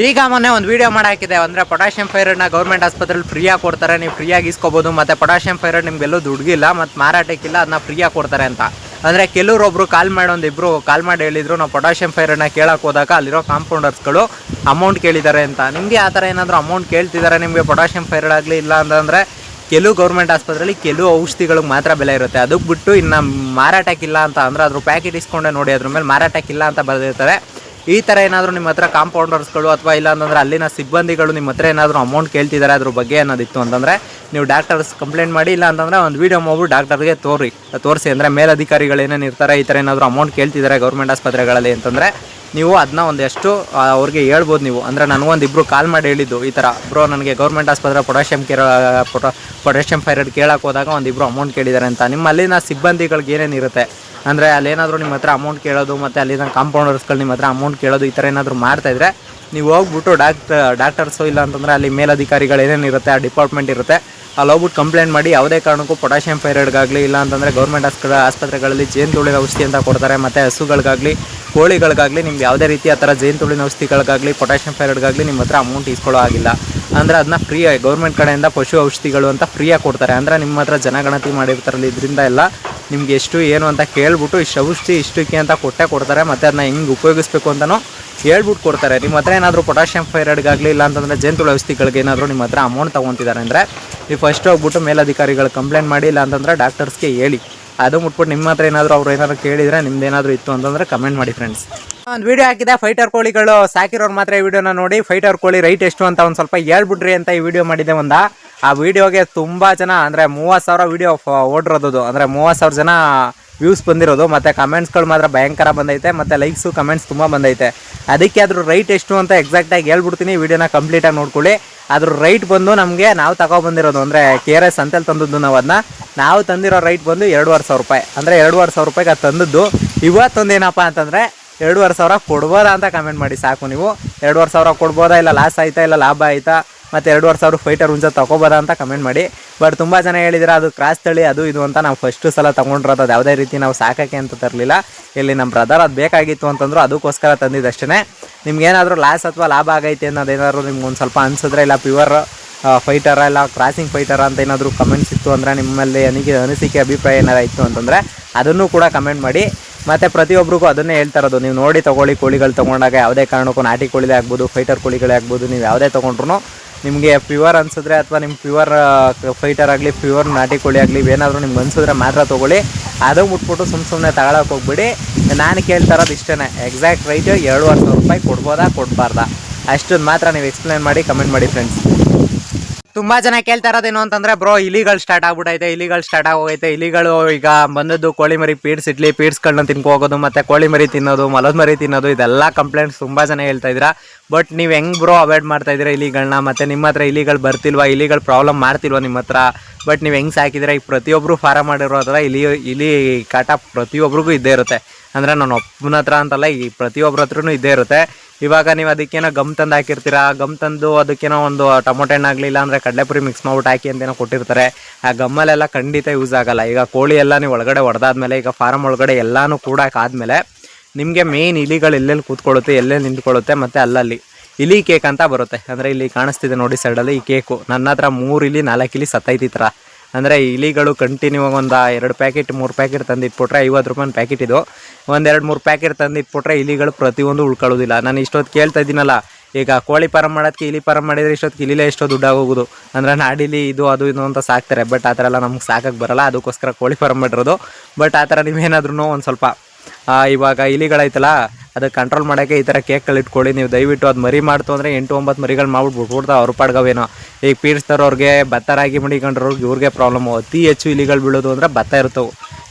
ಈಗ ಮೊನ್ನೆ ಒಂದು ವಿಡಿಯೋ ಮಾಡಾಕಿದೆ ಅಂದರೆ ಪೊಟ್ಯಾಷಿಯಂ ಫೈರಡ್ನ ಗೌರ್ಮೆಂಟ್ ಆಸ್ಪತ್ರೆಯಲ್ಲಿ ಫ್ರೀಯಾಗಿ ಕೊಡ್ತಾರೆ. ನೀವು ಫ್ರೀಯಾಗಿ ಇಸ್ಕೋಬೋದು ಮತ್ತು ಪೊಟ್ಯಾಷಿಯಂ ಫೈರಡ್ ನಿಮ್ಗೆಲ್ಲೂ ದುಡ್ಗಿಲ್ಲ, ಮತ್ತು ಮಾರಾಟಕ್ಕಿಲ್ಲ ಅದನ್ನ ಫ್ರೀಯಾಗಿ ಕೊಡ್ತಾರೆ ಅಂತ. ಅಂದರೆ ಕೆಲವ್ರೊಬ್ರು ಕಾಲ್ ಮಾಡಿ ಒಂದು ಇಬ್ಬರು ಕಾಲ್ ಮಾಡಿ ಹೇಳಿದ್ರು, ನಾವು ಪೊಟ್ಯಾಷಿಯಂ ಫೈರಡ್ನ ಕೇಳಕ್ಕೆ ಹೋದಾಗ ಅಲ್ಲಿರೋ ಕಾಂಪೌಂಡರ್ಸ್ಗಳು ಅಮೌಂಟ್ ಕೇಳಿದ್ದಾರೆ ಅಂತ. ನಿಮಗೆ ಆ ಥರ ಏನಾದರೂ ಅಮೌಂಟ್ ಕೇಳ್ತಿದ್ದಾರೆ ನಿಮಗೆ ಪೊಟ್ಯಾಷಿಯಂ ಫೈರಡ್ ಆಗಲಿ ಇಲ್ಲ ಅಂತಂದರೆ ಕೆಲವು ಗೌರ್ಮೆಂಟ್ ಆಸ್ಪತ್ರೆಯಲ್ಲಿ ಕೆಲವು ಔಷಧಿಗಳಿಗೆ ಮಾತ್ರ ಬೆಲೆ ಇರುತ್ತೆ. ಅದಕ್ಕೆ ಬಿಟ್ಟು ಇನ್ನು ಮಾರಾಟಕ್ಕಿಲ್ಲ ಅಂತ ಅಂದರೆ ಅದ್ರ ಪ್ಯಾಕೆಟ್ ಇಸ್ಕೊಂಡೆ ನೋಡಿ, ಅದ್ರ ಮೇಲೆ ಮಾರಾಟಕ್ಕಿಲ್ಲ ಅಂತ ಬರೆದಿರ್ತಾರೆ. ಈ ಥರ ಏನಾದರೂ ನಿಮ್ಮ ಹತ್ರ ಕಾಂಪೌಂಡರ್ಸ್ಗಳು ಅಥವಾ ಇಲ್ಲ ಅಂತಂದ್ರೆ ಅಲ್ಲಿನ ಸಿಬ್ಬಂದಿಗಳು ನಿಮ್ಮ ಹತ್ರ ಏನಾದರೂ ಅಮೌಂಟ್ ಕೇಳ್ತಿದ್ದಾರೆ ಅದ್ರ ಬಗ್ಗೆ ಅನ್ನೋದಿತ್ತು ಅಂತಂದರೆ ನೀವು ಡಾಕ್ಟರ್ಸ್ ಕಂಪ್ಲೇಂಟ್ ಮಾಡಿ, ಇಲ್ಲ ಅಂತಂದರೆ ಒಂದು ವೀಡಿಯೋ ಮಾಡ್ಬಿಟ್ಟು ಡಾಕ್ಟರ್ಗೆ ತೋರಿ ತೋರಿಸಿ ಅಂದರೆ ಮೇಲಧಿಕಾರಿಗಳು ಏನೇನು ಇರ್ತಾರೆ, ಈ ಥರ ಏನಾದರೂ ಅಮೌಂಟ್ ಕೇಳ್ತಿದ್ದಾರೆ ಗೌರ್ಮೆಂಟ್ ಆಸ್ಪತ್ರೆಗಳಲ್ಲಿ ಅಂತಂದರೆ ನೀವು ಅದನ್ನ ಒಂದೆಷ್ಟು ಅವ್ರಿಗೆ ಹೇಳ್ಬೋದು ನೀವು. ಅಂದರೆ ನನಗೊಂದು ಇಬ್ಬರು ಕಾಲ್ ಮಾಡಿ ಹೇಳಿದ್ದು ಈ ಥರ ಬ್ರೋ, ನನಗೆ ಗೌರ್ಮೆಂಟ್ ಆಸ್ಪತ್ರೆ ಪೊಟ್ಯಾಷಿಯಂ ಕೇರ, ಪೊಟೋ ಪೊಟ್ಯಾಷಿಯಂ ಫೈರೈಡ್ ಕೇಳಕ್ಕೆ ಹೋದಾಗ ಒಂದಿಬ್ಬರು ಅಮೌಂಟ್ ಕೇಳಿದ್ದಾರೆ ಅಂತ. ನಿಮ್ಮಲ್ಲಿನ ಸಿಬ್ಬಂದಿಗಳಿಗೆ ಏನೇನಿರುತ್ತೆ ಅಂದರೆ ಅಲ್ಲೇನಾದರೂ ನಿಮ್ಮ ಹತ್ರ ಅಮೌಂಟ್ ಕೇಳೋದು, ಮತ್ತು ಅಲ್ಲಿನ ಕಾಂಪೌಂಡರ್ಸ್ಗಳು ನಿಮ್ಮ ಹತ್ರ ಅಮೌಂಟ್ ಕೇಳೋದು ಈ ಥರ ಏನಾದರೂ ಮಾಡ್ತಾಯಿದ್ರೆ ನೀವು ಹೋಗ್ಬಿಟ್ಟು ಡಾಕ್ಟರ್ ಡಾಕ್ಟರ್ಸು ಇಲ್ಲ ಅಂತಂದರೆ ಅಲ್ಲಿ ಮೇಲಧಿಕಾರಿಗಳು ಏನೇನು ಇರುತ್ತೆ, ಆ ಡಿಪಾರ್ಟ್ಮೆಂಟ್ ಇರುತ್ತೆ, ಅಲ್ಲಿ ಹೋಗ್ಬಿಟ್ಟು ಕಂಪ್ಲೇಂಟ್ ಮಾಡಿ ಯಾವುದೇ ಕಾರಣಕ್ಕೂ ಪೊಟ್ಯಾಷಿಯಂ ಫೈರೈಡ್ಗಾಗಲಿ ಇಲ್ಲ ಅಂತಂದರೆ ಗೌರ್ಮೆಂಟ್ ಆಸ್ಪತ್ರೆ, ಆಸ್ಪತ್ರೆಗಳಲ್ಲಿ ಜೇನುತುಳಿನ ಔಷಧಿ ಅಂತ ಕೊಡ್ತಾರೆ, ಮತ್ತು ಹಸುಗಳಿಗಾಗಲಿ, ಕೋಳಿಗಳಿಗಾಗಲಿ ನಿಮ್ಗೆ ಯಾವುದೇ ರೀತಿ ಆ ಥರ ಜೇನುತುಳಿನ ಔಷಧಿಗಳಿಗಾಗಲಿ, ಪೊಟ್ಯಾಷಿಯಂ ಫೈರೈಡ್ಗಾಗಲಿ ನಿಮ್ಮ ಹತ್ರ ಅಮೌಂಟ್ ಇಸ್ಕೊಳ್ಳೋ ಆಗಿಲ್ಲ ಅಂದರೆ ಅದನ್ನ ಫ್ರೀಯಾಗಿ ಗೌರ್ಮೆಂಟ್ ಕಡೆಯಿಂದ ಪಶು ಔಷಧಿಗಳು ಅಂತ ಫ್ರೀಯಾಗಿ ಕೊಡ್ತಾರೆ. ಅಂದರೆ ನಿಮ್ಮ ಹತ್ರ ಜನಗಣತಿ ಮಾಡಿರ್ತಾರಲ್ಲ, ಇದರಿಂದ ಎಲ್ಲ ನಿಮ್ಗೆ ಎಷ್ಟು ಏನು ಅಂತ ಕೇಳ್ಬಿಟ್ಟು ಇಷ್ಟು ಔಷಧಿ ಇಷ್ಟಕ್ಕೆ ಅಂತ ಕೊಟ್ಟೆ ಕೊಡ್ತಾರೆ, ಮತ್ತು ಅದನ್ನ ಹೆಂಗೆ ಉಪಯೋಗಿಸ್ಬೇಕು ಅಂತಲೂ ಹೇಳ್ಬಿಟ್ಟು ಕೊಡ್ತಾರೆ. ನಿಮ್ಮ ಹತ್ರ ಏನಾದರೂ ಪೊಟ್ಯಾಷಿಯಂ ಫೈರೈಡ್ಗಾಗಲಿ ಇಲ್ಲ ಅಂತಂದರೆ ಜೇನುತುಳ ಔಷಧಿಗಳಿಗೆ ಏನಾದರೂ ನಿಮ್ಮ ಹತ್ರ ಅಮೌಂಟ್ ತೊಗೊತಿದ್ದಾರೆ ಅಂದರೆ, ನೀವು ಫಸ್ಟ್ ಹೋಗ್ಬಿಟ್ಟು ಮೇಲಧಿಕಾರಿಗಳು ಕಂಪ್ಲೇಂಟ್ ಮಾಡಿ ಇಲ್ಲ ಅಂತಂದರೆ ಡಾಕ್ಟರ್ಸ್ಗೆ ಹೇಳಿ. ಅದು ಮುಟ್ಬಿಟ್ಟು ನಿಮ್ಮ ಹತ್ರ ಏನಾದರೂ ಅವ್ರು ಏನಾದರೂ ಕೇಳಿದರೆ ನಿಮ್ದು ಇತ್ತು ಅಂತಂದರೆ ಕಮೆಂಟ್ ಮಾಡಿ ಫ್ರೆಂಡ್ಸ್ ಒಂದು ವಿಡಿಯೋ ಹಾಕಿದೆ ಫೈಟರ್ ಕೋಳಿಗಳು. ಸಾಕಿರೋರು ಮಾತ್ರ ಈ ವಿಡಿಯೋನ ನೋಡಿ ಫೈಟರ್ ಕೋಳಿ ರೈಟ್ ಎಷ್ಟು ಅಂತ ಒಂದು ಸ್ವಲ್ಪ ಹೇಳ್ಬಿಡ್ರಿ ಅಂತ ಈ ವಿಡಿಯೋ ಮಾಡಿದೆ ಒಂದು. ಆ ವಿಡಿಯೋಗೆ ತುಂಬ ಜನ, ಅಂದರೆ ಮೂವತ್ತು ಸಾವಿರ ವಿಡಿಯೋ ಓಡಿರೋದು ಅಂದರೆ ಮೂವತ್ತು ಸಾವಿರ ಜನ ವ್ಯೂಸ್ ಬಂದಿರೋದು, ಮತ್ತು ಕಮೆಂಟ್ಸ್ಗಳು ಮಾತ್ರ ಭಯಂಕರ ಬಂದೈತೆ, ಮತ್ತು ಲೈಕ್ಸು ಕಮೆಂಟ್ಸ್ ತುಂಬ ಬಂದೈತೆ. ಅದಕ್ಕೆ ಅದ್ರ ರೈಟ್ ಎಷ್ಟು ಅಂತ ಎಕ್ಸಾಕ್ಟಾಗಿ ಹೇಳ್ಬಿಡ್ತೀನಿ ವೀಡಿಯೋನ ಕಂಪ್ಲೀಟಾಗಿ ನೋಡ್ಕೊಳ್ಳಿ. ಅದ್ರ ರೈಟ್ ಬಂದು ನಮಗೆ ನಾವು ತಗೊಬಂದಿರೋದು ಅಂದರೆ ಕೆ ಆರ್ ಎಸ್ ಅಂತೇಳಿ ತಂದದ್ದು ನಾವು ಅದನ್ನ ನಾವು ತಂದಿರೋ ರೈಟ್ ಬಂದು ಎರಡೂವರೆ ಸಾವಿರ ರೂಪಾಯಿ. ಅಂದರೆ ಎರಡುವರೆ ಸಾವಿರ ರೂಪಾಯಿಗೆ ಅದು ತಂದದ್ದು. ಇವತ್ತೊಂದು ಏನಪ್ಪ ಅಂತಂದರೆ ಎರಡುವರೆ ಸಾವಿರ ಕೊಡ್ಬೋದಾ ಅಂತ ಕಮೆಂಟ್ ಮಾಡಿ, ಸಾಕು ನೀವು. ಎರಡುವರೆ ಸಾವಿರ ಕೊಡ್ಬೋದಾ ಇಲ್ಲ ಲಾಸ್ ಆಯಿತಾ ಇಲ್ಲ, ಲಾಭ ಆಯ್ತಾ? ಮತ್ತು ಎರಡುವರೆ ಸಾವಿರ ಫೈಟರ್ ಹುಂಜ ತಗೋಬೋದಾ ಅಂತ ಕಮೆಂಟ್ ಮಾಡಿ. ಬಟ್ ತುಂಬ ಜನ ಹೇಳಿದ್ರೆ, ಅದು ಕ್ರಾಸ್ ತಳಿ ಅದು ಇದು ಅಂತ ನಾವು ಫಸ್ಟು ಸಲ ತೊಗೊಂಡಿರೋದು ಅದು ಯಾವುದೇ ರೀತಿ ನಾವು ಸಾಕಕ್ಕೆ ಅಂತ ತರಲಿಲ್ಲ. ಇಲ್ಲಿ ನಮ್ಮ ಬ್ರದರ್ ಅದು ಬೇಕಾಗಿತ್ತು ಅಂತಂದ್ರು ಅದಕ್ಕೋಸ್ಕರ ತಂದಿದ್ದಷ್ಟೇ ನಿಮ್ಗೇನಾದರೂ ಲಾಸ್ ಅಥವಾ ಲಾಭ ಆಗೈತೆ ಅನ್ನೋದೇನಾದರೂ ನಿಮ್ಗೆ ಒಂದು ಸ್ವಲ್ಪ ಅನಿಸಿದ್ರೆ ಇಲ್ಲ ಪ್ಯೂರ್ ಫೈಟರ ಇಲ್ಲ ಕ್ರಾಸಿಂಗ್ ಫೈಟರ ಅಂತ ಏನಾದರೂ ಕಮೆಂಟ್ಸ್ ಇತ್ತು ಅಂದರೆ ನಿಮ್ಮಲ್ಲಿ ಅನಿಕೆ ಅನಿಸಿಕೆ ಅಭಿಪ್ರಾಯ ಏನಾರ ಇತ್ತು ಅಂತಂದರೆ ಅದನ್ನು ಕೂಡ ಕಮೆಂಟ್ ಮಾಡಿ. ಮತ್ತು ಪ್ರತಿಯೊಬ್ಬರಿಗೂ ಅದನ್ನೇ ಹೇಳ್ತಾ ಇರೋದು, ನೀವು ನೋಡಿ ತೊಗೊಳ್ಳಿ ಕೋಳಿಗಳು ತೊಗೊಂಡಾಗ ಯಾವುದೇ ಕಾರಣಕ್ಕೂ ನಾಟಿ ಕೋಳಿಲೇ ಆಗ್ಬೋದು ಫೈಟರ್ ಕೋಳಿಗಳೇ ಆಗ್ಬೋದು, ನೀವು ಯಾವುದೇ ತೊಗೊಂಡ್ರು ನಿಮಗೆ ಪ್ಯೂರ್ ಅನಿಸಿದ್ರೆ ಅಥವಾ ನಿಮ್ಮ ಪ್ಯೂರ್ ಫೈಟರ್ ಆಗಲಿ ಪ್ಯೂರ್ ನಾಟಿ ಕೋಳಿ ಆಗಲಿ, ಏನಾದರೂ ನಿಮ್ಗೆ ಅನಿಸಿದ್ರೆ ಮಾತ್ರ ತೊಗೊಳ್ಳಿ. ಅದು ಮುಟ್ಬಿಟ್ಟು ಸುಮ್ಮ ಸುಮ್ಮನೆ ತಗೊಳಕ್ಕೆ ಹೋಗ್ಬಿಡಿ. ನಾನು ಕೇಳ್ತಾ ಇರೋದು ಇಷ್ಟೇ ಎಕ್ಸಾಕ್ಟ್ ರೈಟ್ ಎರಡುವರೆ ಸಾವಿರ ರೂಪಾಯಿ ಕೊಡ್ಬೋದಾ, ಕೊಡಬಾರ್ದಾ? ಅಷ್ಟೊಂದು ಮಾತ್ರ ನೀವು ಎಕ್ಸ್ಪ್ಲೇನ್ ಮಾಡಿ ಕಮೆಂಟ್ ಮಾಡಿ ಫ್ರೆಂಡ್ಸ್ ತುಂಬ ಜನ ಕೇಳ್ತಾ ಇರೋದೇನು ಅಂತಂದರೆ ಬ್ರೋ ಇಲಿಗಳು ಸ್ಟಾರ್ಟ್ ಆಗ್ಬಿಟ್ಟೈತೆ ಇಲಿಗಳು ಸ್ಟಾರ್ಟ್ ಆಗೋಗೈತೆ. ಇಲಿಗಳು ಈಗ ಬಂದದ್ದು ಕೋಳಿ ಮರಿ ಪೀಡ್ಸ್ ಇಡ್ಲಿ ಪೀಡ್ಸ್ಗಳನ್ನ ತಿನ್ಕೋಗೋದು, ಮತ್ತು ಮತ್ತೆ ಕೋಳಿ ಮರಿ ತಿನ್ನೋದು ಮಲದ ಮರಿ ತಿನ್ನೋದು, ಇದೆಲ್ಲ ಕಂಪ್ಲೇಂಟ್ಸ್ ತುಂಬ ಜನ ಹೇಳ್ತಾ ಇದ್ದೀರಾ. ಬಟ್ ನೀವು ಹೆಂಗೆ ಬ್ರೋ ಅವಾಯ್ಡ್ ಮಾಡ್ತಾ ಇದ್ದೀರಾ ಇಲಿಗಳನ್ನ ಮತ್ತೆ ನಿಮ್ಮ ಹತ್ರ ಇಲಿಗಳು ಬರ್ತಿಲ್ವಾ? ಇಲಿಗಳು ಪ್ರಾಬ್ಲಮ್ ಮಾಡ್ತಿಲ್ವಾ ನಿಮ್ಮ ಹತ್ರ? ಬಟ್ ನೀವು ಹೆಂಗ್ ಸಾಕಿದ್ರೆ ಈಗ ಪ್ರತಿಯೊಬ್ಬರು ಫಾರಂ ಮಾಡಿರೋ ಹತ್ರ ಇಲಿ ಇಲಿ ಕಾಟ ಪ್ರತಿಯೊಬ್ರಿಗೂ ಇದ್ದೇ ಇರುತ್ತೆ. ಅಂದ್ರೆ ನನ್ನ ಒಬ್ಬನ ಹತ್ರ ಅಂತಲ್ಲ, ಈ ಪ್ರತಿಯೊಬ್ಬರ ಹತ್ರನೂ ಇದ್ದೇ ಇರುತ್ತೆ. ಇವಾಗ ನೀವು ಅದಕ್ಕೇನೋ ಗಮ್ ತಂದು ಹಾಕಿರ್ತೀರಾ? ಗಮ್ ತಂದು ಅದಕ್ಕೇನೋ ಒಂದು ಟೊಮೊಟೊ ಹಣ್ಣು ಆಗಲಿಲ್ಲ ಅಂದರೆ ಕಡಲೆಪುರಿ ಮಿಕ್ಸ್ ಮಾಡ್ಬಿಟ್ಟು ಹಾಕಿ ಅಂತೇನೋ ಕೊಟ್ಟಿರ್ತಾರೆ. ಆ ಗಮ್ಮಲ್ಲೆಲ್ಲ ಖಂಡಿತ ಯೂಸ್ ಆಗಲ್ಲ. ಈಗ ಕೋಳಿ ಎಲ್ಲ ನೀವು ಒಳಗಡೆ ಹೊಡೆದಾದ್ಮೇಲೆ ಈಗ ಫಾರಮ್ ಒಳಗಡೆ ಎಲ್ಲಾನು ಕೂಡಾಕಾದ್ಮೇಲೆ ನಿಮಗೆ ಮೇನ್ ಇಲಿಗಳು ಎಲ್ಲೆಲ್ಲಿ ಕೂತ್ಕೊಳ್ಳುತ್ತೆ, ಎಲ್ಲೆಲ್ಲಿ ನಿಂತ್ಕೊಳ್ಳುತ್ತೆ ಮತ್ತು ಅಲ್ಲಲ್ಲಿ ಇಲಿ ಕೇಕ್ ಅಂತ ಬರುತ್ತೆ. ಅಂದರೆ ಇಲ್ಲಿ ಕಾಣಿಸ್ತಿದೆ ನೋಡಿ ಸೈಡಲ್ಲಿ ಈ ಕೇಕು ನನ್ನ ಹತ್ರ ಮೂರು ಇಲಿ, ನಾಲ್ಕು ಇಲಿ ಸತ್ತೈತಿ ಥರ. ಅಂದರೆ ಇಲಿಗಳು ಕಂಟಿನ್ಯೂ ಒಂದು ಎರಡು ಪ್ಯಾಕೆಟ್ ಮೂರು ಪ್ಯಾಕೆಟ್ ತಂದು ಇಟ್ಬಿಟ್ರೆ ಐವತ್ತು ರೂಪಾಯಿ ಪ್ಯಾಕೆಟ್ ಇದು. ಒಂದೆರಡು ಮೂರು ಪ್ಯಾಕೆಟ್ ತಂದು ಇಟ್ಬಿಟ್ರೆ ಇಲಿಗಳು ಪ್ರತಿಯೊಂದು ಉಳ್ಕೊಳ್ಳೋದಿಲ್ಲ. ನಾನು ಇಷ್ಟೊತ್ತು ಕೇಳ್ತಾ ಇದ್ದೀನಲ್ಲ, ಈಗ ಕೋಳಿ ಫಾರಮ್ ಮಾಡೋದಕ್ಕೆ ಇಲಿ ಫಾರಮ್ ಮಾಡಿದರೆ ಇಷ್ಟೊತ್ತಿಗೆ ಇಲಿಲೇ ಎಷ್ಟೋ ದುಡ್ಡು ಆಗೋಗುದು. ಅಂದರೆ ನಾಡಿಲಿ ಇದು, ಅದು, ಇದು ಅಂತ ಸಾಕ್ತಾರೆ. ಬಟ್ ಆ ಥರ ಎಲ್ಲ ನಮ್ಗೆ ಸಾಕಕ್ಕೆ ಬರಲ್ಲ. ಅದಕ್ಕೋಸ್ಕರ ಕೋಳಿ ಫಾರಮ್ ಮಾಡಿರೋದು. ಬಟ್ ಆ ಥರ ನೀವೇನಾದ್ರೂ ಒಂದು ಸ್ವಲ್ಪ ಇವಾಗ ಇಲಿಗಳೈತಲ್ಲ, ಅದು ಕಂಟ್ರೋಲ್ ಮಾಡೋಕ್ಕೆ ಈ ಥರ ಕೇಕ್ಗಳು ಇಟ್ಕೊಳ್ಳಿ. ನೀವು ದಯವಿಟ್ಟು ಅದು ಮರಿ ಮಾಡ್ತು ಅಂದರೆ ಎಂಟು ಒಂಬತ್ತು ಮರಿಗಳು ಮಾಡ್ಬಿಟ್ಟು ಬಿಟ್ಬಿಡ್ತಾವೆ ಅವ್ರ ಪಾಡ್ಗವೇನೋ ಈಗ ಪೀಡಿಸ್ತಾರವ್ರಿಗೆ ಭತ್ತ ರಾಗಿ ಮಡಿಕೊಂಡ್ರವ್ರಿಗೆ ಇವ್ರಿಗೆ ಪ್ರಾಬ್ಲಮ್ಮು ಅತಿ ಹೆಚ್ಚು ಇಲಿಗಳು ಬೀಳೋದು ಅಂದರೆ ಭತ್ತ ಇರ್ತವೆ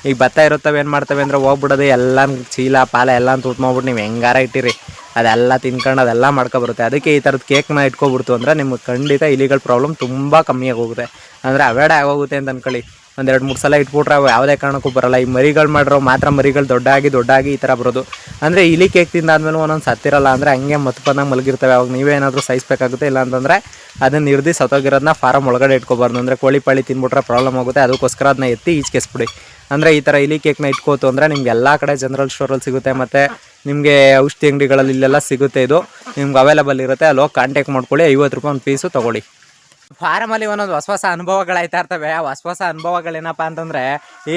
ಈಗ ಭತ್ತ ಇರುತ್ತವೆ ಏನು ಮಾಡ್ತವೆ ಅಂದರೆ ಹೋಗ್ಬಿಡೋದು ಎಲ್ಲ ಚೀಲ, ಪಾಲ ಎಲ್ಲ ಮಾಡ್ಬಿಟ್ಟು ನೀವು ಹೆಂಗಾರ ಇಟ್ಟಿರಿ. ಅದೆಲ್ಲ ತಿನ್ಕೊಂಡು ಅದೆಲ್ಲ ಮಾಡ್ಕೊಬರುತ್ತೆ ಅದಕ್ಕೆ ಈ ಥರದ ಕೇಕ್ನ ಇಟ್ಕೊಬಿಡ್ತು ಅಂದರೆ ನಿಮ್ಗೆ ಖಂಡಿತ ಇಲಿಗಳ ಪ್ರಾಬ್ಲಮ್ ತುಂಬ ಕಮ್ಮಿಯಾಗಿ ಹೋಗುತ್ತೆ. ಅಂದರೆ ಅವೇಡ ಆಗೋಗುತ್ತೆ ಅಂತ ಅನ್ಕೊಳ್ಳಿ. ಒಂದು ಎರಡು ಮೂರು ಸಲ ಇಟ್ಬಿಟ್ರೆ ಅವು ಯಾವುದೇ ಕಾರಣಕ್ಕೂ ಬರಲ್ಲ. ಈ ಮರಿಗಳು ಮಾಡಿರೋ ಮಾತ್ರ ಮರಿಗಳು ದೊಡ್ಡಾಗಿ ದೊಡ್ಡಾಗಿ ಈ ಥರ ಬರೋದು. ಅಂದರೆ ಇಲಿ ಕೇಕ್ ತಿಂದಾದ್ಮೇಲೆ ಒಂದೊಂದು ಸತ್ತಿರಲ್ಲ ಅಂದರೆ ಹಂಗೆ ಮತ್ತು ಬಂದಾಗ ಮಲಗಿರ್ತವೆ. ಅವಾಗ ನೀವೇ ಏನಾದರೂ ಸಹಿಸಬೇಕಾಗುತ್ತೆ, ಇಲ್ಲ ಅಂತಂದರೆ ಅದನ್ನ ನಿರ್ದಿ ಸತ್ತೋಗಿರೋದನ್ನ ಫಾರಮ್ ಒಳಗಡೆ ಇಟ್ಕೋಬಾರ್ದು. ಅಂದರೆ ಕೋಳಿ ಪಾಳಿ ತಿನ್ಬಿಟ್ರೆ ಪ್ರಾಬ್ಲಮ್ ಆಗುತ್ತೆ. ಅದಕ್ಕೋಸ್ಕರ ಅದನ್ನ ಎತ್ತಿ ಈಚೆಸ್ಬಿಡಿ ಅಂದರೆ ಈ ಥರ ಇಲಿ ಕೇಕ್ನ ಇಟ್ಕೋತು ಅಂದರೆ ನಿಮ್ಗೆ ಎಲ್ಲ ಕಡೆ ಜನರಲ್ ಸ್ಟೋರಲ್ಲಿ ಸಿಗುತ್ತೆ, ಮತ್ತು ನಿಮಗೆ ಔಷಧಿ ಅಂಗಡಿಗಳಲ್ಲಿ ಇಲ್ಲೆಲ್ಲ ಸಿಗುತ್ತೆ ಇದು. ನಿಮ್ಗೆ ಅವೈಲೇಬಲ್ ಇರುತ್ತೆ. ಅಲ್ಲಿ ಹೋಗಿ ಕಾಂಟ್ಯಾಕ್ಟ್ ಮಾಡ್ಕೊಳ್ಳಿ. ಐವತ್ತು ರೂಪಾಯಿ ಒಂದು ಪೀಸು ತೊಗೊಳ್ಳಿ. ಫಾರಮಲ್ಲಿ ಒಂದೊಂದು ಹೊಸ ಹೊಸ ಅನುಭವಗಳಾಯ್ತಾ ಇರ್ತವೆ ಆ ಹೊಸ ಹೊಸ ಅನುಭವಗಳೇನಪ್ಪ ಅಂತಂದರೆ,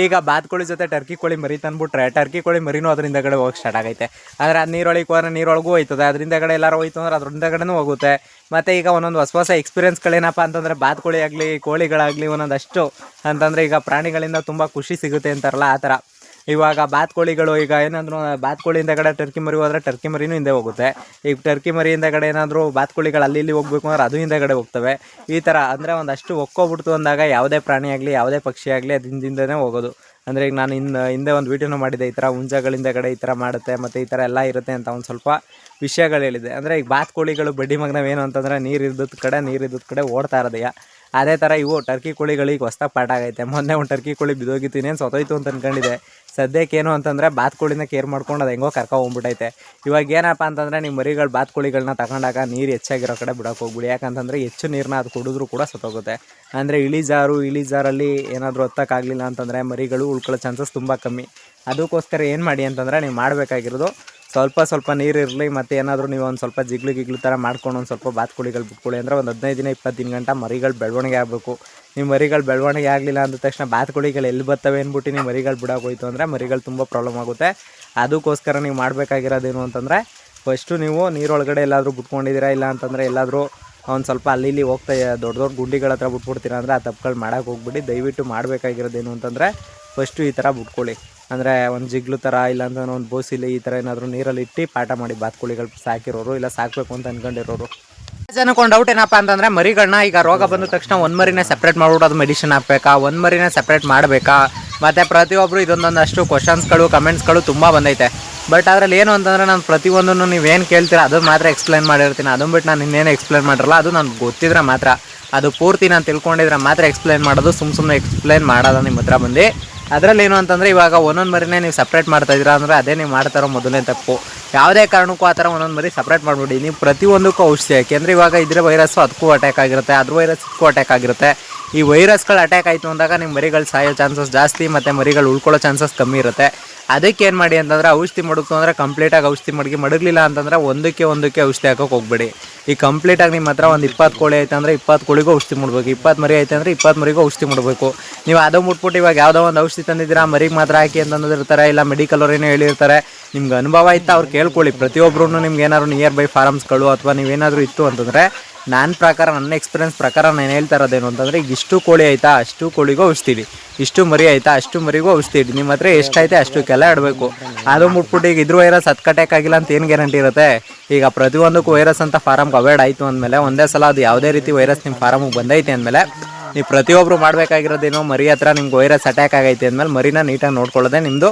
ಈಗ ಬಾತ್ಕೋಳಿ ಜೊತೆ ಟರ್ಕಿ ಕೋಳಿ ಮರಿ ತಂದ್ಬಿಟ್ರೆ ಟರ್ಕಿ ಕೋಳಿ ಮರಿನೂ ಅದರಿಂದ ಕಡೆ ಹೋಗಿ ಸ್ಟಾರ್ಟ್ ಆಗೈತೆ. ಆದರೆ ಅದು ನೀರೊಳಗೆ ಹೋದ್ರೆ ನೀರೊಳಗೂ ಹೋಯ್ತದೆ. ಅದರಿಂದ ಕಡೆ ಎಲ್ಲರೂ ಹೋಯ್ತು ಅಂದ್ರೆ ಅದರಿಂದ ಕಡೆನೂ ಹೋಗುತ್ತೆ. ಮತ್ತು ಈಗ ಒಂದೊಂದು ಹೊಸ ಹೊಸ ಎಕ್ಸ್ಪೀರಿಯನ್ಸ್ಗಳೇನಪ್ಪ ಅಂತಂದರೆ ಬಾತ್ಕೋಳಿ ಆಗಲಿ ಕೋಳಿಗಳಾಗಲಿ ಒಂದೊಂದಷ್ಟು ಅಂತಂದರೆ ಈಗ ಪ್ರಾಣಿಗಳಿಂದ ತುಂಬ ಖುಷಿ ಸಿಗುತ್ತೆ ಅಂತಾರಲ್ಲ, ಆ ಥರ. ಇವಾಗ ಬಾತ್ಕೋಳಿಗಳು ಈಗ ಏನಂದ್ರು ಬಾತ್ಕೋಳಿ ಹಿಂದೆಗಡೆ ಟರ್ಕಿ ಮರಿ ಹೋದ್ರೆ ಟರ್ಕಿ ಮರಿನೂ ಹಿಂದೆ ಹೋಗುತ್ತೆ. ಈಗ ಟರ್ಕಿ ಮರಿ ಹಿಂದೆಗಡೆ ಏನಾದರೂ ಬಾತ್ಕೋಳಿಗಳು ಅಲ್ಲಿ ಇಲ್ಲಿ ಹೋಗ್ಬೇಕು ಅಂದ್ರೆ ಅದು ಹಿಂದೆಗಡೆ ಹೋಗ್ತವೆ. ಈ ಥರ ಅಂದರೆ ಒಂದಷ್ಟು ಒಕ್ಕೋಗ್ಬಿಡ್ತು ಅಂದಾಗ ಯಾವುದೇ ಪ್ರಾಣಿ ಆಗಲಿ, ಯಾವುದೇ ಪಕ್ಷಿ ಆಗಲಿ ಅದು ಹಿಂದಿಂದನೇ ಹೋಗೋದು. ಅಂದರೆ ಈಗ ನಾನು ಇನ್ನು, ಹಿಂದೆ ಒಂದು ವೀಡಿಯೋನೂ ಮಾಡಿದೆ ಈ ಥರ ಹುಂಜಗಳಿಂದ ಕಡೆ ಈ ಥರ ಮಾಡುತ್ತೆ, ಮತ್ತು ಈ ಥರ ಎಲ್ಲ ಇರುತ್ತೆ ಅಂತ ಒಂದು ಸ್ವಲ್ಪ ವಿಷಯಗಳು ಹೇಳಿದೆ ಅಂದರೆ ಈಗ ಬಾತ್ಕೋಳಿಗಳು ಬಡ್ಡಿ ಮಗ್ನವೇನು ಅಂತಂದರೆ ನೀರು ಇದ್ದದ ಕಡೆ, ನೀರು ಇದ್ದದ ಕಡೆ ಓಡ್ತಾ ಇರೋದಯ್ಯ ಅದೇ ಥರ ಇವು ಟರ್ಕಿ ಕೋಳಿಗಳಿಗೆ ಪಾಠ ಆಗೈತೆ. ಮೊನ್ನೆ ಒಂದು ಟರ್ಕಿ ಕೋಳಿ ಬಿದ್ದೋಗಿತ್ತು, ಇನ್ನೇನು ಸೊತೋಯ್ತು ಅಂತ ಅಂದ್ಕೊಂಡಿದೆ ಸದ್ಯಕ್ಕೆ ಏನು ಅಂತಂದರೆ ಬಾತ್ಕೋಳಿನ ಕೇರ್ ಮಾಡ್ಕೊಂಡು ಅದು ಹೆಂಗೋ ಕರ್ಕೊ ಹೋಗ್ಬಿಟ್ಟೈತೆ ಇವಾಗ ಏನಪ್ಪ ಅಂತಂದರೆ ನೀವು ಮರಿಗಳು ಬಾತ್ಕೋಳಿಗಳನ್ನ ತಗೊಂಡಾಗ ನೀರು ಹೆಚ್ಚಾಗಿರೋ ಕಡೆ ಬಿಡೋಕೆ ಹೋಗ್ಬಿಡಿ. ಯಾಕಂತಂದರೆ ಹೆಚ್ಚು ನೀರನ್ನ ಅದು ಕುಡಿದ್ರೂ ಕೂಡ ಸತ್ತೋಗುತ್ತೆ. ಅಂದರೆ ಇಳಿಜಾರು ಇಳಿಜಾರಲ್ಲಿ ಏನಾದರೂ ಹೊತ್ತಕ್ಕಾಗಲಿಲ್ಲ ಅಂತಂದರೆ ಮರಿಗಳು ಉಳ್ಕೊಳ್ಳೋ ಚಾನ್ಸಸ್ ತುಂಬ ಕಮ್ಮಿ. ಅದಕ್ಕೋಸ್ಕರ ಏನು ಮಾಡಿ ಅಂತಂದರೆ ನೀವು ಮಾಡಬೇಕಾಗಿರೋದು ಸ್ವಲ್ಪ ಸ್ವಲ್ಪ ನೀರು ಇರಲಿ, ಮತ್ತು ಏನಾದರೂ ನೀವು ಒಂದು ಸ್ವಲ್ಪ ಜಿಗ್ಲು ಗಿಗ್ಲು ಥರ ಮಾಡ್ಕೊಂಡು ಒಂದು ಸ್ವಲ್ಪ ಬಾತ್ಕೋಳಿಗಳು ಬಿಟ್ಕೊಳ್ಳಿ ಅಂದರೆ ಒಂದು ಹದಿನೈದು ದಿನ ಇಪ್ಪತ್ತು ದಿನ ಗಂಟ ಮರಿಗಳು ಬೆಳವಣಿಗೆ ಆಗಬೇಕು. ನೀವು ಮರಿಗಳು ಬೆಳವಣಿಗೆ ಆಗಲಿಲ್ಲ ಅಂದ ತಕ್ಷಣ ಬಾತ್ಕೋಳಿಗಳು ಎಲ್ಲಿ ಬರ್ತವೆ ಅಂದ್ಬಿಟ್ಟು ನೀವು ಮರಿಗಳು ಬಿಡೋಕೆ ಹೋಯ್ತು ಅಂದರೆ ಮರಿಗಳು ತುಂಬ ಪ್ರಾಬ್ಲಮ್ ಆಗುತ್ತೆ. ಅದಕ್ಕೋಸ್ಕರ ನೀವು ಮಾಡಬೇಕಾಗಿರೋದೇನು ಅಂತಂದರೆ ಫಸ್ಟು ನೀವು ನೀರೊಳಗಡೆ ಎಲ್ಲಾದರೂ ಬಿಟ್ಕೊಂಡಿದ್ದೀರಾ ಇಲ್ಲ ಅಂತಂದರೆ ಎಲ್ಲಾದರೂ ಒಂದು ಸ್ವಲ್ಪ ಅಲ್ಲಿ ಇಲ್ಲಿ ಹೋಗ್ತಾ ದೊಡ್ಡ ದೊಡ್ಡ ಗುಂಡಿಗಳ ಹತ್ರ ಬಿಟ್ಬಿಡ್ತೀರಾ ಅಂದರೆ ಆ ತಪ್ಪುಗಳು ಮಾಡೋಕೆ ಹೋಗ್ಬಿಡಿ. ದಯವಿಟ್ಟು ಮಾಡಬೇಕಾಗಿರೋದೇನು ಅಂತಂದರೆ ಫಸ್ಟು ಈ ಥರ ಬಿಟ್ಕೊಳ್ಳಿ. ಅಂದರೆ ಒಂದು ಜಿಗ್ಲು ಥರ ಇಲ್ಲ ಅಂತಂದ್ರೆ ಒಂದು ಬೋಸಿಲಿ ಈ ಥರ ಏನಾದರೂ ನೀರಲ್ಲಿ ಇಟ್ಟು ಪಾಠ ಮಾಡಿ ಬಾತ್ಕೋಳಿಗಳು ಸಾಕಿರೋರು ಇಲ್ಲ ಸಾಕಬೇಕು ಅಂತ ಅನ್ಕೊಂಡಿರೋರು. ಜನಕ್ಕೆ ಒಂದು ಡೌಟ್ ಏನಪ್ಪ ಅಂತಂದ್ರೆ ಮರಿಗಳನ್ನ ಈಗ ರೋಗ ಬಂದ ತಕ್ಷಣ ಒಂದು ಮರಿನ ಸಪ್ರೇಟ್ ಮಾಡ್ಬಿಟ್ಟು ಅದು ಮೆಡಿಸಿನ್ ಹಾಕ್ಬೇಕಾ? ಒಂದು ಮರಿನ ಸಪ್ರೇಟ್ ಮಾಡಬೇಕಾ? ಮತ್ತು ಪ್ರತಿಯೊಬ್ಬರು ಇದೊಂದೊಂದಷ್ಟು ಕ್ವಶನ್ಸ್ಗಳು ಕಮೆಂಟ್ಸ್ಗಳು ತುಂಬ ಬಂದೈತೆ. ಬಟ್ ಅದ್ರಲ್ಲಿ ಏನು ಅಂತಂದ್ರೆ ನಾನು ಪ್ರತಿಯೊಂದನ್ನು ನೀವೇನು ಕೇಳ್ತೀರ ಅದನ್ನ ಮಾತ್ರ ಎಕ್ಸ್ಪ್ಲೈನ್ ಮಾಡಿರ್ತೀನಿ. ಅದನ್ನು ಬಿಟ್ಟು ನಾನು ಇನ್ನೇನು ಎಕ್ಸ್ಪ್ಲೈನ್ ಮಾಡಿರಲ್ಲ, ಅದು ನನಗೆ ಗೊತ್ತಿದ್ರೆ ಮಾತ್ರ. ಅದು ಪೂರ್ತಿ ನಾನು ತಿಳ್ಕೊಂಡಿದ್ರೆ ಮಾತ್ರ ಎಕ್ಸ್ಪ್ಲೈನ್ ಮಾಡೋದು ಸುಮ್ಮ ಸುಮ್ಮನೆ ಎಕ್ಸ್ಪ್ಲೈನ್ ಮಾಡೋದು ನಿಮ್ಮ ಹತ್ರ ಬಂದು. ಅದರಲ್ಲಿ ಏನು ಅಂತಂದರೆ ಇವಾಗ ಒಂದೊಂದು ಮರಿನೇ ನೀವು ಸಪ್ರೇಟ್ ಮಾಡ್ತಾ ಇದ್ದೀರಾ ಅಂದರೆ ಅದೇ ನೀವು ಮಾಡ್ತಾರೋ ಮೊದಲನೇ ತಪ್ಪು. ಯಾವುದೇ ಕಾರಣಕ್ಕೂ ಆ ಥರ ಒಂದೊಂದು ಮರಿ ಸಪ್ರೇಟ್ ಮಾಡಿಬಿಡಿ. ನೀವು ಪ್ರತಿಯೊಂದಕ್ಕೂ ಔಷಧಿ ಯಾಕೆಂದರೆ ಇವಾಗ ಇದ್ರೆ ವೈರಸ್ಸು ಅದಕ್ಕೂ ಅಟ್ಯಾಕ್ ಆಗಿರುತ್ತೆ, ಅದ್ರ ವೈರಸ್ ಅಟ್ಯಾಕ್ ಆಗಿರುತ್ತೆ. ಈ ವೈರಸ್ಗಳು ಅಟ್ಯಾಕ್ ಆಯಿತು ಅಂದಾಗ ನಿಮ್ಮ ಮರಿಗಳು ಸಾಯೋ ಚಾನ್ಸಸ್ ಜಾಸ್ತಿ, ಮತ್ತು ಮರಿಗಳು ಉಳ್ಕೊಳ್ಳೋ ಚಾನ್ಸಸ್ ಕಮ್ಮಿ ಇರುತ್ತೆ. ಅದಕ್ಕೆ ಏನು ಮಾಡಿ ಅಂತಂದರೆ ಔಷಧಿ ಮಡಗ್ತು ಅಂದರೆ ಕಂಪ್ಲೀಟಾಗಿ ಔಷಧಿ ಮಡಗಿ ಮಡಗಲಿಲ್ಲ ಅಂತಂದರೆ ಒಂದಕ್ಕೆ ಒಂದಕ್ಕೆ ಔಷಧಿ ಹಾಕೋಕೆ ಹೋಗ್ಬೇಡಿ. ಈ ಕಂಪ್ಲೀಟಾಗಿ ನಿಮ್ಮ ಹತ್ರ ಒಂದು ಇಪ್ಪತ್ತು ಕೋಳಿ ಐತೆ ಅಂದರೆ ಇಪ್ಪತ್ತು ಕೋಳಿಗೂ ಔಷಧಿ ಮಾಡಬೇಕು. ಇಪ್ಪತ್ತು ಮರಿ ಐತೆ ಅಂದರೆ ಇಪ್ಪತ್ತು ಮರಿಗೂ ಔಷಧಿ ಮಾಡಬೇಕು. ನೀವು ಅದು ಮುಟ್ಬಿಟ್ಟು ಇವಾಗ ಯಾವುದೋ ಒಂದು ಔಷಧಿ ತಂದಿದ್ದೀರಾ, ಮರಿಗೆ ಮಾತ್ರ ಹಾಕಿ ಅಂತಂದಿರ್ತಾರೆ ಇಲ್ಲ ಮೆಡಿಕಲ್ ಅವ್ರೇನೋ ಹೇಳಿರ್ತಾರೆ. ನಿಮ್ಗೆ ಅನುಭವ ಇತ್ತು ಅವ್ರು ಕೇಳ್ಕೊಳ್ಳಿ. ಪ್ರತಿಯೊಬ್ಬರೂ ನಿಮ್ಗೆ ಏನಾದ್ರು ನಿಯರ್ ಬೈ ಫಾರಮ್ಸ್ಗಳು ಅಥವಾ ನೀವೇನಾದರೂ ಇತ್ತು ಅಂತಂದರೆ ನನ್ನ ಪ್ರಕಾರ, ನನ್ನ ಎಕ್ಸ್ಪೀರಿಯನ್ಸ್ ಪ್ರಕಾರ ನಾನು ಹೇಳ್ತಾ ಇರೋದೇನು ಅಂತಂದರೆ ಈಗ ಇಷ್ಟು ಕೋಳಿ ಆಯಿತಾ, ಅಷ್ಟು ಕೋಳಿಗೂ ಔಷಧಿ. ಇಷ್ಟು ಮರಿ ಆಯಿತಾ, ಅಷ್ಟು ಮರಿಗೂ ಔಷಧಿ. ನಿಮ್ಮ ಹತ್ರ ಎಷ್ಟೈತೆ ಅಷ್ಟಕ್ಕೆಲ್ಲ ಇಡಬೇಕು ಅದು ಮುಟ್ಬಿಟ್ಟು ಈಗ ಇದ್ರ ವೈರಸ್ ಹತ್ತು ಆಗಿಲ್ಲ ಅಂತ ಏನು ಗ್ಯಾರಂಟಿ ಇರುತ್ತೆ? ಈಗ ಪ್ರತಿಯೊಂದಕ್ಕೂ ವೈರಸ್ ಅಂತ ಫಾರಮ್ಗೆ ಅವಾಯ್ಡ್ ಆಯಿತು ಅಂದಮೇಲೆ, ಒಂದೇ ಸಲ ಅದು ಯಾವುದೇ ರೀತಿ ವೈರಸ್ ನಿಮ್ಮ ಫಾರಮ್ಗೆ ಬಂದೈತೆ ಅಂದಮೇಲೆ, ನೀವು ಪ್ರತಿಯೊಬ್ಬರು ಮಾಡಬೇಕಾಗಿರೋದೇನು ಮರಿ ಹತ್ರ ನಿಮ್ಗೆ ವೈರಸ್ ಅಟ್ಯಾಕ್ ಆಗೈತೆ ಅಂದಮೇಲೆ ಮರಿನ ನೀಟಾಗಿ ನೋಡ್ಕೊಳ್ಳೋದೇ ನಿಮ್ಮದು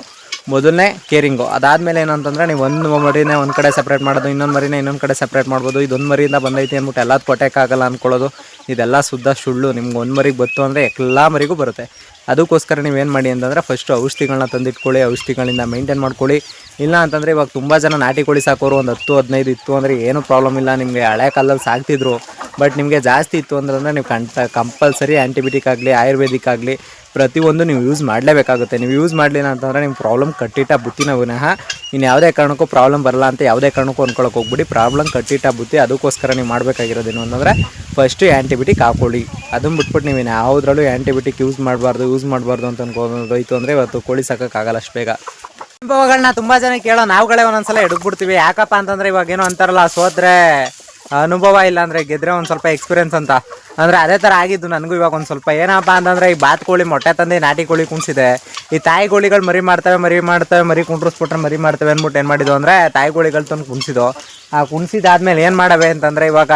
ಮೊದಲನೇ ಕೇರಿಂಗು. ಅದಾದಮೇಲೆ ಏನು ಅಂತಂದರೆ ನೀವು ಒಂದು ಮರಿನೇ ಒಂದು ಕಡೆ ಸಪ್ರೇಟ್ ಮಾಡೋದು, ಇನ್ನೊಂದು ಮರಿನೇ ಇನ್ನೊಂದು ಕಡೆ ಸಪ್ರೇಟ್ ಮಾಡ್ಬೋದು. ಇದೊಂದು ಮರಿಯಿಂದ ಬಂದೈತಿ ಅಂದ್ಬಿಟ್ಟು ಎಲ್ಲದು ಅಟ್ಯಾಕ್ ಆಗಲ್ಲ ಅಂದ್ಕೊಳ್ಳೋದು ಇದೆಲ್ಲ ಶುದ್ಧ ಸುಳ್ಳು. ನಿಮ್ಗೆ ಒಂದು ಮರಿಗೆ ಬತ್ತು ಅಂದರೆ ಎಲ್ಲ ಮರಿಗೂ ಬರುತ್ತೆ. ಅದಕ್ಕೋಸ್ಕರ ನೀವೇನು ಮಾಡಿ ಅಂತಂದರೆ ಫಸ್ಟು ಔಷಧಿಗಳನ್ನ ತಂದಿಟ್ಕೊಳ್ಳಿ, ಔಷಧಿಗಳಿಂದ ಮೇಂಟೈನ್ ಮಾಡ್ಕೊಳ್ಳಿ. ಇಲ್ಲ ಅಂತಂದರೆ ಇವಾಗ ತುಂಬ ಜನ ನಾಟಿ ಕೋಳಿ ಸಾಕೋರು ಒಂದು ಹತ್ತು, ಹದಿನೈದು ಇತ್ತು ಅಂದರೆ ಏನೂ ಪ್ರಾಬ್ಲಮ್ ಇಲ್ಲ. ನಿಮಗೆ ಹಳೆ ಕಾಲದಲ್ಲಿ ಸಾಕ್ತಿದ್ರು. ಬಟ್ ನಿಮಗೆ ಜಾಸ್ತಿ ಇತ್ತು ಅಂದ್ರೆ ನೀವು ಕಂಟ ಕಂಪಲ್ಸರಿ ಆ್ಯಂಟಿಬಯೋಟಿಕ್ ಆಗಲಿ, ಆಯುರ್ವೇದಿಕ್ ಆಗಲಿ ಪ್ರತಿಯೊಂದು ನೀವು ಯೂಸ್ ಮಾಡಲೇಬೇಕಾಗುತ್ತೆ. ನೀವು ಯೂಸ್ ಮಾಡಲಿಲ್ಲ ಅಂತಂದರೆ ನಿಮ್ಮ ಪ್ರಾಬ್ಲಮ್ ಕಟ್ಟಿಟ್ಟ ಬುತ್ತಿನ ವಿನಃ ಇನ್ನು ಯಾವುದೇ ಕಾರಣಕ್ಕೂ ಪ್ರಾಬ್ಲಮ್ ಬರಲ್ಲ ಅಂತ ಯಾವುದೇ ಕಾರಣಕ್ಕೂ ಅಂದ್ಕೊಳಕ್ಕೆ ಹೋಗ್ಬಿಡಿ. ಪ್ರಾಬ್ಲಮ್ ಕಟ್ಟಿಟ್ಟ ಬುತ್ತಿ ಅದಕ್ಕೋಸ್ಕರ ನೀವು ಮಾಡಬೇಕಾಗಿರೋದೇನು ಅಂತಂದರೆ ಫಸ್ಟು ಆ್ಯಂಟಿಬಯೋಟಿಕ್ ಹಾಕೊಳ್ಳಿ. ಅದನ್ನು ಬಿಟ್ಬಿಟ್ಟು ನೀವು ಯಾವುದ್ರಲ್ಲೂ ಆ್ಯಂಟಿಬಯೋಟಿಕ್ ಯೂಸ್ ಮಾಡಬಾರ್ದು ಯೂಸ್ ಮಾಡಬಾರ್ದು ಅಂತ ಅನ್ಕೋದೋಯ್ತು ಅಂದರೆ ಇವತ್ತು ಕೋಳಿ ಸಾಕೋಕ್ಕಾಗಲ್ಲ ಅಷ್ಟು ಬೇಗ. ಅನುಭವಗಳನ್ನ ತುಂಬ ಜನ ಕೇಳೋ, ನಾವುಗಳೇ ಒಂದೊಂದ್ಸಲ ಎಡಗ್ಬಿಡ್ತೀವಿ ಯಾಕಪ್ಪ ಅಂತಂದರೆ ಇವಾಗ ಏನೋ ಅಂತಾರಲ್ಲ ಸೋತ್ರೆ. ಅನುಭವ ಇಲ್ಲ ಅಂದರೆ ಗೆದ್ರೆ ಒಂದು ಸ್ವಲ್ಪ ಎಕ್ಸ್ಪೀರಿಯನ್ಸ್ ಅಂತ. ಅಂದರೆ ಅದೇ ಥರ ಆಗಿದ್ದು ನನಗೂ ಇವಾಗ ಒಂದು ಸ್ವಲ್ಪ. ಏನಪ್ಪ ಅಂತಂದರೆ ಈ ಬಾತ್ ಕೋಳಿ ಮೊಟ್ಟೆ ತಂದು ನಾಟಿ ಕೋಳಿ ಕುಣಿಸಿದೆ. ಈ ತಾಯಿ ಕೋಳಿಗಳು ಮರಿ ಮಾಡ್ತವೆ ಮರಿ ಮಾಡ್ತವೆ, ಮರಿ ಕುಂಡ್ರಿಸ್ಬಿಟ್ರೆ ಮರಿ ಮಾಡ್ತವೆ ಅಂದ್ಬಿಟ್ಟು ಏನು ಮಾಡಿದ್ವು ಅಂದರೆ ತಾಯಿ ಕೋಳಿಗಳು ತಂದು ಕುಣಿಸಿದ್ದು ಆ ಕುಣಿಸಿದಾದ್ಮೇಲೆ ಏನು ಮಾಡವೆ ಅಂತಂದರೆ ಇವಾಗ,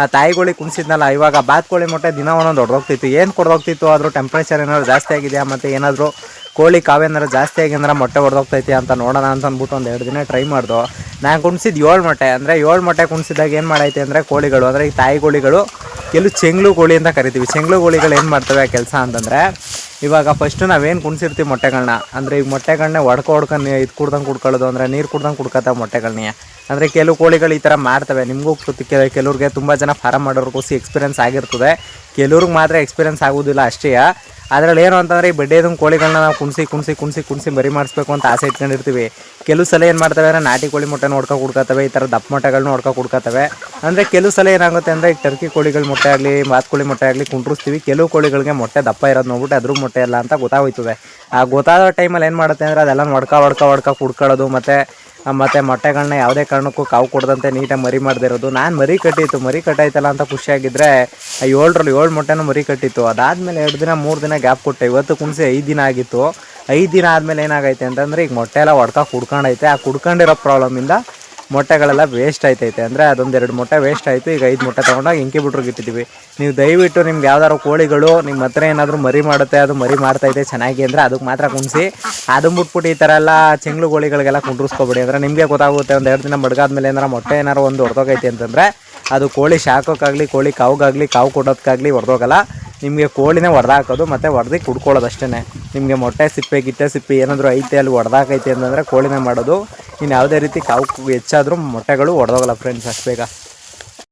ಆ ತಾಯಿಗೋಳಿ ಕುಣಿಸಿದ್ನಲ್ಲ, ಇವಾಗ ಬಾತ್ಕೋಳಿ ಮೊಟ್ಟೆ ದಿನ ಒಂದೊಂದು ಹೊಡೆದೋಗ್ತಿತ್ತು ಏನು ಕೊಡೋಗ್ತಿತ್ತು ಆದರೂ ಟೆಂಪ್ರೇಚರ್ ಏನಾದ್ರು ಜಾಸ್ತಿ ಆಗಿದೆಯಾ? ಮತ್ತು ಏನಾದರೂ ಕೋಳಿ ಕಾವೇನಾರ ಜಾಸ್ತಿ ಆಗಿಂದ್ರೆ ಮೊಟ್ಟೆ ಹೊಡೆದೋಗ್ತೈತಿ ಅಂತ ನೋಡೋಣ ಅಂತ ಅಂದ್ಬಿಟ್ಟು ಒಂದು ಎರಡು ದಿನ ಟ್ರೈ ಮಾಡ್ದು. ನಾನು ಕುಣಿಸಿದ್ದು ಏಳು ಮೊಟ್ಟೆ, ಅಂದರೆ ಏಳು ಮೊಟ್ಟೆ ಕುಣಿಸಿದಾಗ ಏನು ಮಾಡೈತೆ ಅಂದರೆ ಕೋಳಿಗಳು, ಅಂದರೆ ಈ ತಾಯಿ ಕೋಳಿಗಳು, ಕೆಲವು ಚೆಂಗ್ಳು ಕೋಳಿ ಅಂತ ಕರಿತೀವಿ. ಚೆಂಗ್ಳು ಕೋಳಿಗಳು ಏನು ಮಾಡ್ತವೆ ಕೆಲಸ ಅಂತಂದರೆ, ಇವಾಗ ಫಸ್ಟು ನಾವೇನು ಕುಣಿಸಿರ್ತೀವಿ ಮೊಟ್ಟೆಗಳನ್ನ ಅಂದರೆ ಈಗ ಮೊಟ್ಟೆಗಳನ್ನೇ ಒಡ್ಕೊ ಹೊಡ್ಕೊಂಡು ಇದು ಕುಡ್ದಂಗೆ ಕುಡ್ಕೊಳ್ಳೋದು, ಅಂದರೆ ನೀರು ಕುಡ್ದಂಗೆ ಕುಡ್ಕೊತಾವೆ ಮೊಟ್ಟೆಗಳನ್ನ ಅಂದರೆ ಕೆಲವು ಕೋಳಿಗಳು ಈ ಥರ ಮಾಡ್ತವೆ. ನಿಮಗೂ ಕೆಲವ್ರಿಗೆ ತುಂಬ ಜನ ಫಾರಮ್ ಮಾಡೋರ್ಗೂ ಸಿ ಎಕ್ಸ್ಪೀರಿಯನ್ಸ್ ಆಗಿರ್ತದೆ. ಕೆಲವ್ರಿಗೆ ಮಾತ್ರ ಎಕ್ಸ್ಪೀರಿಯನ್ಸ್ ಆಗೋದಿಲ್ಲ ಅಷ್ಟೇ. ಅದರಲ್ಲಿ ಏನು ಅಂತಂದರೆ ಈ ಬಡ್ಡೆದು ಕೋಳಿಗಳನ್ನ ನಾವು ಕುಣಿಸಿ ಕುಣಿಸಿ ಕುಣಿಸಿ ಕುಣಿಸಿ ಮರಿ ಮಾಡಿಸ್ಬೇಕು ಅಂತ ಆಸೆ ಇಟ್ಕೊಂಡಿರ್ತೀವಿ. ಕೆಲವು ಸಲ ಏನು ಮಾಡ್ತವೆ ಅಂದರೆ ನಾಟಿ ಕೋಳಿ ಮೊಟ್ಟೆ ನೋಡ್ಕೊ ಕುಡ್ಕೊತವೆ ಈ ಥರ ದಪ್ಪ ಮೊಟ್ಟೆಗಳನ್ನ ನೋಡ್ಕೊ ಕುಡ್ಕೊತವೆ ಅಂದರೆ ಕೆಲವು ಸಲ ಏನಾಗುತ್ತೆ ಅಂದರೆ ಈ ಟರ್ಕಿ ಕೋಳಿಗಳ ಮೊಟ್ಟೆ ಆಗಲಿ ಬಾತ್ಕೋಳಿ ಮೊಟ್ಟೆ ಆಗಲಿ ಕುಂಡ್ರಿಸ್ತೀವಿ. ಕೆಲವು ಕೋಳಿಗಳಿಗೆ ಮೊಟ್ಟೆ ದಪ್ಪ ಇರೋದು ನೋಡ್ಬಿಟ್ಟು ಅದ್ರ ಮೊಟ್ಟೆ ಎಲ್ಲ ಅಂತ ಗೊತ್ತಾಗೋಯ್ತದೆ. ಆ ಗೊತ್ತಾದ ಟೈಮಲ್ಲಿ ಏನು ಮಾಡುತ್ತೆ ಅಂದರೆ ಅದೆಲ್ಲ ಹೊಡ್ಕ ಹೊಡ್ಕ ಹೊಡ್ಕ ಕುಡ್ಕೊಳ್ಳೋದು ಮತ್ತು ಮತ್ತು ಮೊಟ್ಟೆಗಳನ್ನ ಯಾವುದೇ ಕಾರಣಕ್ಕೂ ಕಾವು ಕೊಡದಂತೆ ನೀಟಾಗಿ ಮರಿ ಮಾಡದಿರೋದು. ನಾನು ಮರಿ ಕಟ್ಟಿತ್ತು, ಮರಿ ಕಟ್ಟಾಯ್ತಲ್ಲ ಅಂತ ಖುಷಿಯಾಗಿದ್ದರೆ ಏಳರಲ್ಲಿ ಏಳು ಮೊಟ್ಟೆನೂ ಮರಿ ಕಟ್ಟಿತ್ತು. ಅದಾದಮೇಲೆ ಎರಡು ದಿನ, ಮೂರು ದಿನ ಗ್ಯಾಪ್ ಕೊಟ್ಟೆ. ಇವತ್ತು ಕುಣಿಸಿ ಐದು ದಿನ ಆಗಿತ್ತು. ಐದು ದಿನ ಆದಮೇಲೆ ಏನಾಗೈತೆ ಅಂತಂದರೆ, ಈಗ ಮೊಟ್ಟೆ ಎಲ್ಲ ಒಡ್ಕ ಕುಡ್ಕೊಂಡೈತೆ. ಆ ಕುಡ್ಕೊಂಡಿರೋ ಪ್ರಾಬ್ಲಮಿಂದ ಮೊಟ್ಟೆಗಳೆಲ್ಲ ವೇಸ್ಟ್ ಆಯ್ತೈತೆ. ಅಂದರೆ ಅದೊಂದು ಎರಡು ಮೊಟ್ಟೆ ವೇಸ್ಟ್ ಆಯಿತು, ಈಗ ಐದು ಮೊಟ್ಟೆ ತೊಗೊಂಡಾಗ ಇಂಕಿ ಬಿಟ್ರು ಇಟ್ಟಿದ್ದೀವಿ ನೀವು ದಯವಿಟ್ಟು ನಿಮ್ಗೆ ಯಾವ್ದಾದ್ರು ಕೋಳಿಗಳು ನಿಮ್ಮ ಹತ್ರ ಏನಾದರೂ ಮರಿ ಮಾಡುತ್ತೆ, ಅದು ಮರಿ ಮಾಡ್ತೈತೆ ಚೆನ್ನಾಗಿ ಅಂದರೆ ಅದಕ್ಕೆ ಮಾತ್ರ ಕುಣಿಸಿ. ಅದು ಬಿಟ್ಬಿಟ್ಟು ಈ ಥರ ಎಲ್ಲ ಚೆಂಗ್ಳು ಕೋಳಿಗಳಿಗೆಲ್ಲ ಕುಂಡ್ರಿಸ್ಕೊಬೇಡಿ. ಅಂದರೆ ನಿಮಗೆ ಗೊತ್ತಾಗುತ್ತೆ, ಒಂದು ಎರಡು ದಿನ ಮಡ್ಗಾದ್ಮೇಲೆ ಏನಾರ ಮೊಟ್ಟೆ ಏನಾರು ಒಂದು ಹೊಡೆದೋಗೈತೆ ಅಂತಂದರೆ, ಅದು ಕೋಳಿ ಶಾಕೋಕ್ಕಾಗಲಿ ಕೋಳಿ ಕಾವುಗಾಗಲಿ, ಕಾವು ಕೊಡೋದಕ್ಕಾಗಲಿ ಹೊಡೆದೋಗಲ್ಲ ನಿಮಗೆ ಕೋಳಿನೇ ಹೊಡೆದಾಕೋದು ಮತ್ತು ಹೊಡೆದಿ ಕುಡ್ಕೊಳ್ಳೋದು ಅಷ್ಟೇ ನಿಮಗೆ ಮೊಟ್ಟೆ ಸಿಪ್ಪೆ, ಗಿಟ್ಟೆ ಸಿಪ್ಪೆ ಏನಾದರೂ ಐತೆ, ಅಲ್ಲಿ ಹೊಡೆದಾಕೈತೆ ಅಂತಂದರೆ ಕೋಳಿನೇ ಮಾಡೋದು. ಇನ್ನು ಯಾವುದೇ ರೀತಿ ಕಾವು ಹೆಚ್ಚಾದರೂ ಮೊಟ್ಟೆಗಳು ಹೊಡೆದೋಗಲ್ಲ ಫ್ರೆಂಡ್ಸ್ ಅಷ್ಟು ಬೇಗ.